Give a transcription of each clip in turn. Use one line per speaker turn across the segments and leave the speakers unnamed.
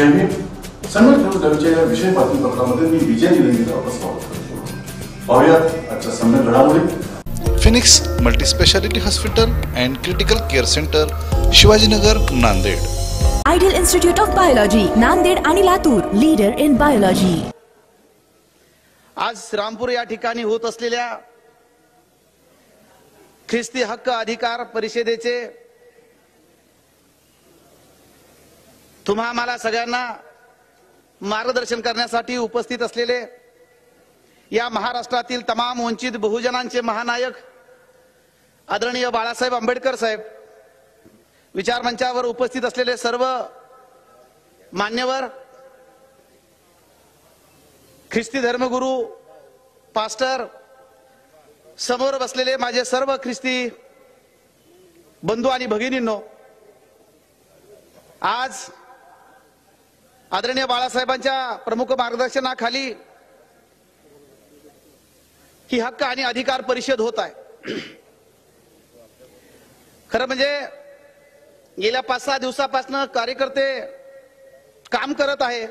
जय भीम संघ विरुद्धच्या या विषय बातमीपत्रामध्ये मी विजय निलंगेकर आपलं स्वागत करतो. पाहुयात आजच्या सम्यक घडामोडी.
Phoenix multispeciality hospital and critical care centre Shivajinagar Nanded.
Ideal institute of biology Nanded आणि लातूर लीडर इन बायोलॉजी
आज रामपूर या ठिकाणी होत असलेल्या ख्रिस्ती हक्क अधिकार परिषदेचे तुम्हा आम्हाला सगळ्यांना मार्गदर्शन करण्यासाठी उपस्थित असलेले या महाराष्ट्रातील तमाम वंचित बहुजनांचे महानायक आदरणीय बाळासाहेब आंबेडकर साहेब विचारमंचावर उपस्थित असलेले सर्व मान्यवर ख्रिस्ती धर्मगुरू पास्टर समोर बसलेले माझे सर्व ख्रिस्ती बंधू आणि भगिनींनो आज आदरणीय बाळासाहेबांच्या प्रमुख मार्गदर्शनाखाली ही हक्क आणि अधिकार परिषद होत आहे. खरं म्हणजे गेल्या पाच सहा दिवसापासून कार्यकर्ते काम करत आहे.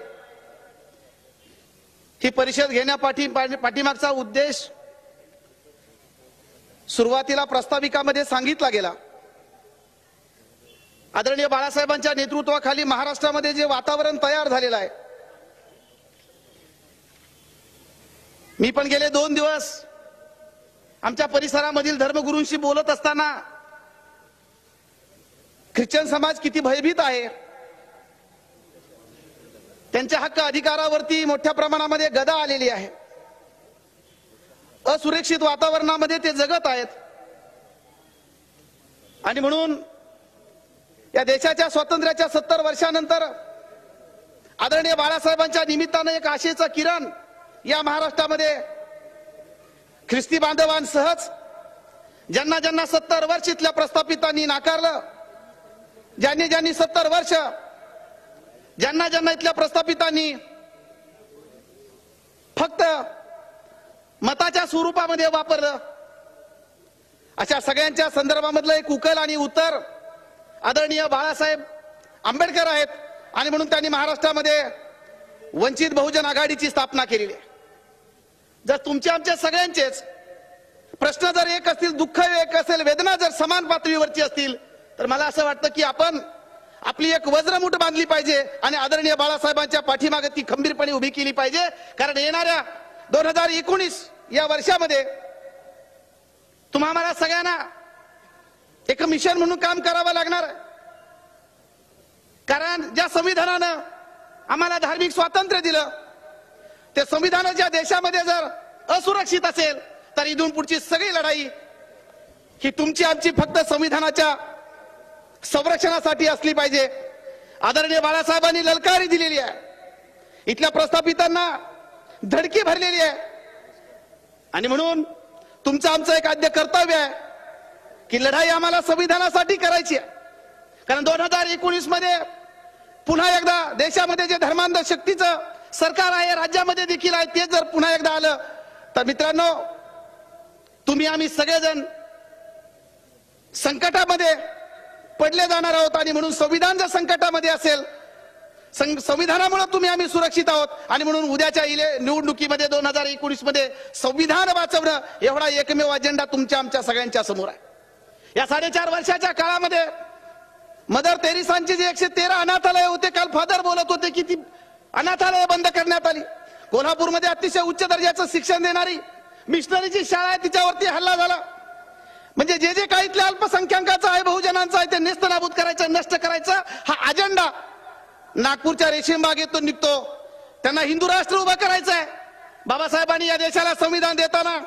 ही परिषद घेण्यापाठी पाठीमागचा उद्देश सुरुवातीला प्रस्ताविकामध्ये सांगितला गेला. आदरणीय बाळासाहेबांच्या नेतृत्वाखाली महाराष्ट्रामध्ये जे वातावरण तयार झालेलं आहे. मी पण गेले दोन दिवस आमच्या परिसरामधील धर्मगुरूंशी बोलत असताना ख्रिश्चन समाज किती भयभीत आहे. त्यांच्या हक्क अधिकारावरती मोठ्या प्रमाणामध्ये गदा आलेली आहे. असुरक्षित वातावरणामध्ये ते जगत आहेत. आणि म्हणून या देशाच्या स्वातंत्र्याच्या सत्तर वर्षानंतर आदरणीय बाळासाहेबांच्या निमित्तानं एक आशेचं किरण या महाराष्ट्रामध्ये ख्रिस्ती बांधवांसहज ज्यांना ज्यांना सत्तर वर्ष इथल्या प्रस्थापितांनी नाकारलं ज्यांनी ज्यांनी सत्तर वर्ष ज्यांना ज्यांना इथल्या प्रस्थापितांनी फक्त मताच्या स्वरूपामध्ये वापरलं अशा सगळ्यांच्या संदर्भामधलं एक उकल आणि उत्तर आदरणीय बाळासाहेब आंबेडकर आहेत आणि म्हणून त्यांनी महाराष्ट्रामध्ये वंचित बहुजन आघाडीची स्थापना केलेली आहे. जर तुमचे आमचे सगळ्यांचेच प्रश्न जर एक असतील दुःख एक असेल वेदना जर समान पातळीवरची असतील तर मला असं वाटतं की आपण आपली एक वज्रमुठ बांधली पाहिजे आणि आदरणीय बाळासाहेबांच्या पाठीमागे ती खंबीरपणे उभी केली पाहिजे. कारण येणाऱ्या दोन हजार एकोणीस या वर्षामध्ये तुम्हा मला सगळ्यांना एक मिशन म्हणून काम करावं लागणार. आहे कारण ज्या संविधानानं आम्हाला धार्मिक स्वातंत्र्य दिलं ते संविधान ज्या देशामध्ये जर असुरक्षित असेल तर इथून पुढची सगळी लढाई ही तुमची आमची फक्त संविधानाच्या संरक्षणासाठी असली पाहिजे. आदरणीय बाळासाहेबांनी ललकारी दिलेली आहे. इथल्या प्रस्थापितांना धडकी भरलेली आहे. आणि म्हणून तुमचं आमचं एक आद्य कर्तव्य आहे की लढाई आम्हाला संविधानासाठी करायची आहे. कारण दोन हजार एकोणीसमध्ये पुन्हा एकदा देशामध्ये जे धर्मांध शक्तीचं सरकार आहे राज्यामध्ये देखील आहे ते जर पुन्हा एकदा आलं तर मित्रांनो तुम्ही आम्ही सगळेजण संकटामध्ये पडले जाणार आहोत आणि म्हणून संविधान जर संकटामध्ये असेल संविधानामुळे तुम्ही आम्ही सुरक्षित आहोत आणि म्हणून उद्याच्या इले निवडणुकीमध्ये दोन हजार एकोणीसमध्ये संविधान वाचवणं एवढा एकमेव अजेंडा तुमच्या आमच्या सगळ्यांच्या समोर आहे. या साडेचार वर्षाच्या काळामध्ये मदर तेरिसांचे जे एकशे तेरा अनाथालय होते काल फादर बोलत होते की ती अनाथालय बंद करण्यात आली. कोल्हापूरमध्ये अतिशय उच्च दर्जाचं शिक्षण देणारी मिशनरीची शाळा आहे तिच्यावरती हल्ला झाला. म्हणजे जे जे काही इथल्या अल्पसंख्याकाचं आहे बहुजनांचं आहे ते नेस्त नाबूद करायचं नष्ट करायचं हा अजेंडा नागपूरच्या रेशीम बागेतून निघतो. त्यांना हिंदू राष्ट्र उभं करायचं आहे बाबासाहेबांनी या देशाला संविधान देताना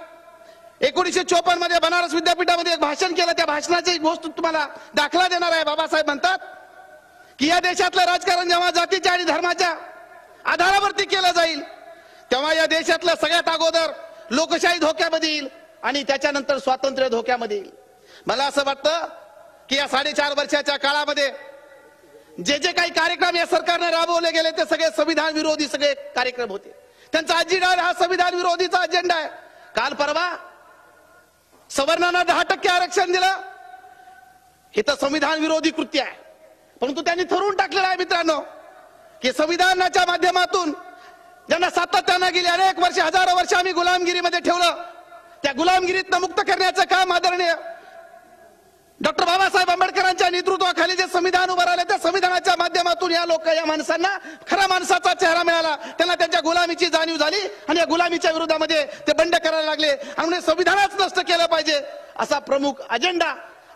एकोणीसशे चोपन्नमध्ये बनारस विद्यापीठामध्ये एक भाषण केलं. त्या भाषणाची गोष्ट तुम्हाला दाखला देणार आहे बाबासाहेब म्हणतात. की या देशातलं राजकारण जेव्हा जातीच्या आणि धर्माच्या आधारावरती केलं जाईल तेव्हा या देशातलं सगळ्यात अगोदर लोकशाही धोक्यामध्ये येईल आणि त्याच्यानंतर स्वातंत्र्य धोक्यामध्ये येईल. मला असं वाटतं की या साडेचार वर्षाच्या काळामध्ये जे जे काही कार्यक्रम या सरकारने राबवले गेले ते सगळे संविधान विरोधी सगळे कार्यक्रम होते. त्यांचा अजेंडा हा संविधान विरोधीचा अजेंडा आहे. काल परवा सवर्णांना दहा टक्के आरक्षण दिलं. हे तर संविधान विरोधी कृत्य आहे. परंतु त्यांनी ठरवून टाकलेलं आहे मित्रांनो की संविधानाच्या माध्यमातून ज्यांना सातत्यानं गेली अनेक वर्ष हजारो वर्ष आम्ही गुलामगिरीमध्ये ठेवलं त्या गुलामगिरीतनं मुक्त करण्याचं काम आदरणीय डॉक्टर बाबासाहेब आंबेडकरांच्या नेतृत्वाखाली जे संविधान उभं राहिलं त्या संविधानाच्या माध्यमातून या लोक या माणसांना खरा माणसाचा चेहरा मिळाला. त्यांना त्यांच्या गुलामीची जाणीव झाली आणि या गुलामीच्या विरोधामध्ये ते बंड करायला लागले. आणि संविधानच नष्ट केलं पाहिजे. असा प्रमुख अजेंडा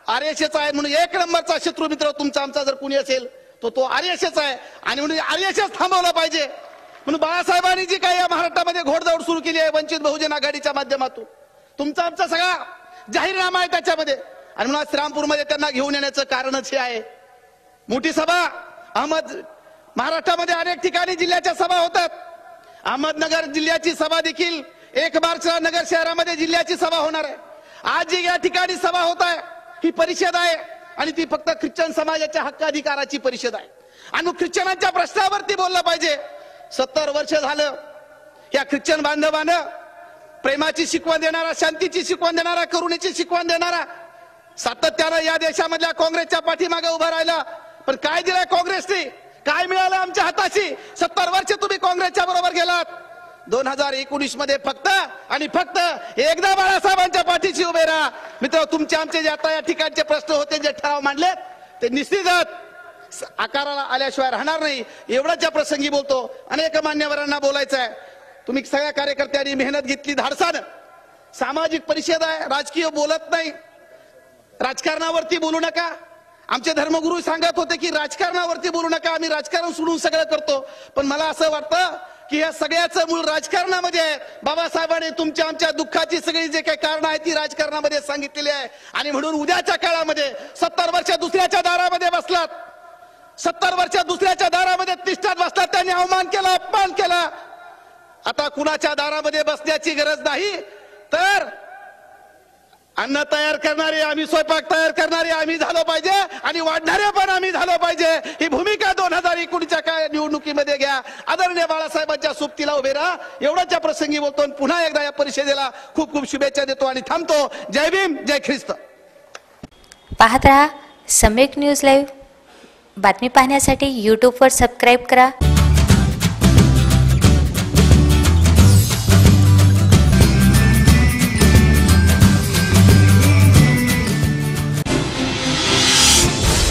आर एस एचा आहे म्हणून एक नंबरचा शत्रू मित्र तुमचा आमचा जर कुणी असेल तो तो आर एस एस आहे. आणि म्हणून आर एस एस थांबवला पाहिजे. म्हणून बाळासाहेबांनी जी काही या महाराष्ट्रामध्ये घोडदौड सुरू केली आहे वंचित बहुजन आघाडीच्या माध्यमातून. तुमचा आमचा सगळा जाहीरनामा आहे त्याच्यामध्ये. आणि म्हणून आज श्रामपूरमध्ये त्यांना घेऊन येण्याचं कारणच हे आहे. मोठी सभा अहमद महाराष्ट्रामध्ये अनेक ठिकाणी जिल्ह्याच्या सभा होतात. अहमदनगर जिल्ह्याची सभा देखील एक मार्चला नगर शहरामध्ये जिल्ह्याची सभा होणार आहे. आज जी या ठिकाणी सभा होत आहे ही परिषद आहे आणि ती फक्त ख्रिश्चन समाजाच्या हक्क अधिकाराची परिषद आहे. आणि ख्रिश्चनांच्या प्रश्नावरती बोललं पाहिजे. सत्तर वर्ष झालं या ख्रिश्चन बांधवानं प्रेमाची शिकवण देणारा शांतीची शिकवण देणारा करुणेची शिकवण देणारा सातत्यानं या देशामधल्या काँग्रेसच्या पाठीमागे उभं राहिलं. पण काय दिलंय काँग्रेसने? काय मिळालं आमच्या हाताशी? सत्तर वर्ष तुम्ही काँग्रेसच्या बरोबर गेलात. दोन हजार एकोणीसमध्ये फक्त आणि फक्त एकदा बाळासाहेबांच्या पाठीशी उभे राहा. मित्र तुमचे आमचे जे आता या ठिकाणचे प्रश्न होते जे ठराव मांडलेत ते निश्चितच आकाराला आल्याशिवाय राहणार नाही. एवढ्याच्या प्रसंगी बोलतो. अनेक मान्यवरांना बोलायचं आहे तुम्ही सगळ्या कार्यकर्त्यांनी मेहनत घेतली धाडसानं. सामाजिक परिषद आहे राजकीय बोलत नाही. राजकारणावरती बोलू नका. आमचे धर्मगुरू सांगत होते की राजकारणावरती बोलू नका आम्ही राजकारण सोडून सगळं करतो. पण मला असं वाटतं की या सगळ्याचं मूळ राजकारणामध्ये आहे. बाबासाहेबांनी तुमच्या आमच्या दुःखाची सगळी जे काही कारण आहे ती राजकारणामध्ये सांगितलेली आहे. आणि म्हणून उद्याच्या काळामध्ये सत्तर वर्ष दुसऱ्याच्या दारामध्ये बसलात. सत्तर वर्ष दुसऱ्याच्या दारामध्ये तिष्ठात बसलात. त्यांनी अवमान केला अपमान केला. आता कुणाच्या दारामध्ये बसण्याची गरज नाही? तर अन्न तयार करणारे आम्ही स्वयंपाक तयार करणारे आम्ही झालो पाहिजे आणि वाढणारे पण आम्ही झालो पाहिजे. ही भूमिका दोन हजार एकोणीसच्या काय निवडणुकीमध्ये घ्या. आदरणीय बाळासाहेबांच्या सुप्तीला उभे राहा. एवढ्याच्या प्रसंगी बोलतो आणि पुन्हा एकदा या परिषदेला खूप खूप शुभेच्छा देतो आणि थांबतो. जय भीम जय ख्रिस्त.
पाहत राहा सम्यक न्यूज लाईव्ह. बातमी पाहण्यासाठी यूट्यूबवर सबस्क्राईब करा.